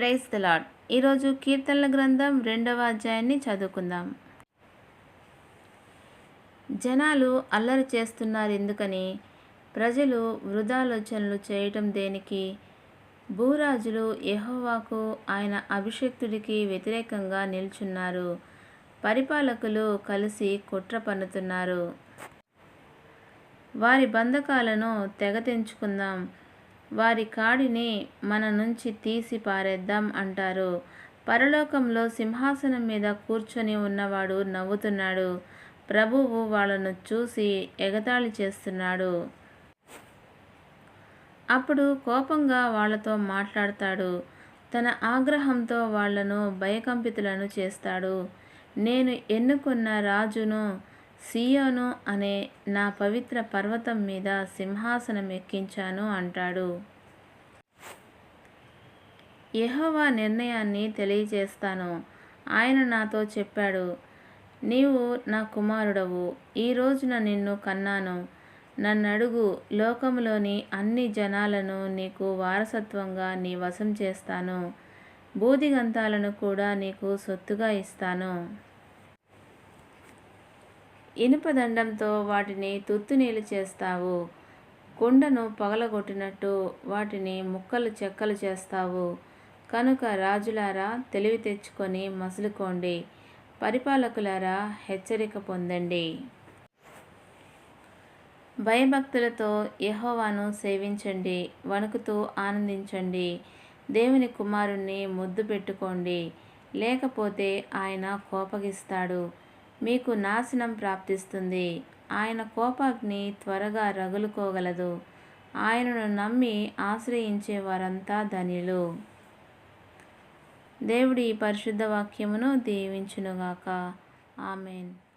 Praise the lord ఈరోజు కీర్తనల గ్రంథం రెండవ అధ్యాయాన్ని చదువుకుందాం. జనాలు అల్లరి చేస్తున్నారు ఎందుకని? ప్రజలు వృధాలోచనలు చేయటం దేనికి? భూరాజులు యహోవాకు ఆయన అభిషక్తుడికి వ్యతిరేకంగా నిల్చున్నారు. పరిపాలకులు కలిసి కుట్ర పన్నుతున్నారు. వారి బంధకాలను తెగ తెంచుకుందాం. వారి కాడిని మన నుంచి తీసి పారేద్దాం అంటారు. పరలోకంలో సింహాసనం మీద కూర్చొని ఉన్నవాడు నవ్వుతున్నాడు. ప్రభువు వాళ్ళను చూసి ఎగతాళి చేస్తున్నాడు. అప్పుడు కోపంగా వాళ్ళతో మాట్లాడతాడు. తన ఆగ్రహంతో వాళ్ళను భయకంపితులను చేస్తాడు. నేను ఎన్నుకున్న రాజును సియోను అనే నా పవిత్ర పర్వతం మీద సింహాసనం ఎక్కించాను అంటాడు. యహోవా నిర్ణయాన్ని తెలియజేస్తాను. ఆయన నాతో చెప్పాడు నీవు నా కుమారుడవు. ఈ రోజున నిన్ను కన్నాను. నన్నడుగు లోకంలోని అన్ని జనాలను నీకు వారసత్వంగా నీ వశం చేస్తాను. బూదిగంతాలను కూడా నీకు సొత్తుగా ఇస్తాను. ఇనుపదండంతో వాటిని తుత్తునీలు చేస్తావు. కుండను పగలగొట్టినట్టు వాటిని ముక్కలు చెక్కలు చేస్తావు. కనుక రాజులారా తెలివి తెచ్చుకొని మసులుకోండి. పరిపాలకులారా హెచ్చరిక పొందండి. భయభక్తులతో యహోవాను సేవించండి వణుకుతూ ఆనందించండి. దేవుని కుమారుణ్ణి ముద్దు పెట్టుకోండి. లేకపోతే ఆయన కోపగిస్తాడు. మీకు నాశనం ప్రాప్తిస్తుంది. ఆయన కోపాగ్ని త్వరగా రగులుకోగలదు. ఆయనను నమ్మి ఆశ్రయించే వారంతా ధనిలు. దేవుడి పరిశుద్ధ వాక్యమును దీవించునుగాక. ఆమెన్.